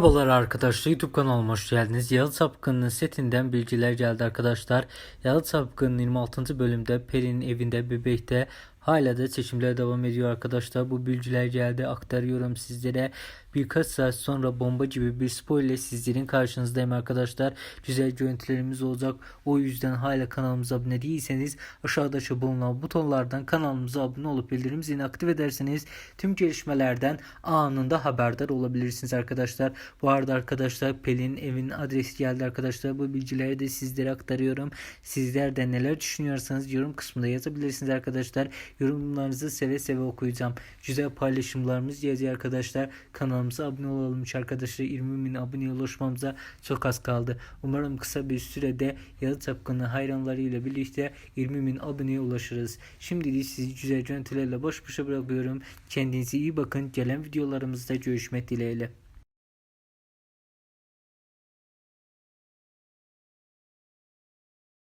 Merhabalar arkadaşlar YouTube kanalıma hoş geldiniz. Yalı Sapkın'ın setinden bilgiler geldi arkadaşlar. Yalı Sapkın'ın 26. bölümde Peri'nin evinde bebekte hala da seçimler devam ediyor arkadaşlar. Bu bilgiler geldi aktarıyorum sizlere. Birkaç saat sonra bomba gibi bir spoiler sizlerin karşınızdayım arkadaşlar. Güzel görüntülerimiz olacak. O yüzden hala kanalımıza abone değilseniz aşağıda bulunan butonlardan kanalımıza abone olup bildirim zilini aktif ederseniz tüm gelişmelerden anında haberdar olabilirsiniz arkadaşlar. Bu arada arkadaşlar Pelin evinin adresi geldi arkadaşlar. Bu bilgileri de sizlere aktarıyorum. Sizler de neler düşünüyorsanız yorum kısmında yazabilirsiniz arkadaşlar. Yorumlarınızı seve seve okuyacağım. Güzel paylaşımlarımız yazıyor arkadaşlar. Kanalımıza abone olalım arkadaşlar. 20 bin aboneye ulaşmamıza çok az kaldı. Umarım kısa bir sürede Yalı Çapkını hayranlarıyla birlikte 20 bin aboneye ulaşırız. Şimdilik sizi güzel görüntülerle baş başa bırakıyorum. Kendinize iyi bakın. Gelen videolarımızda görüşmek dileğiyle.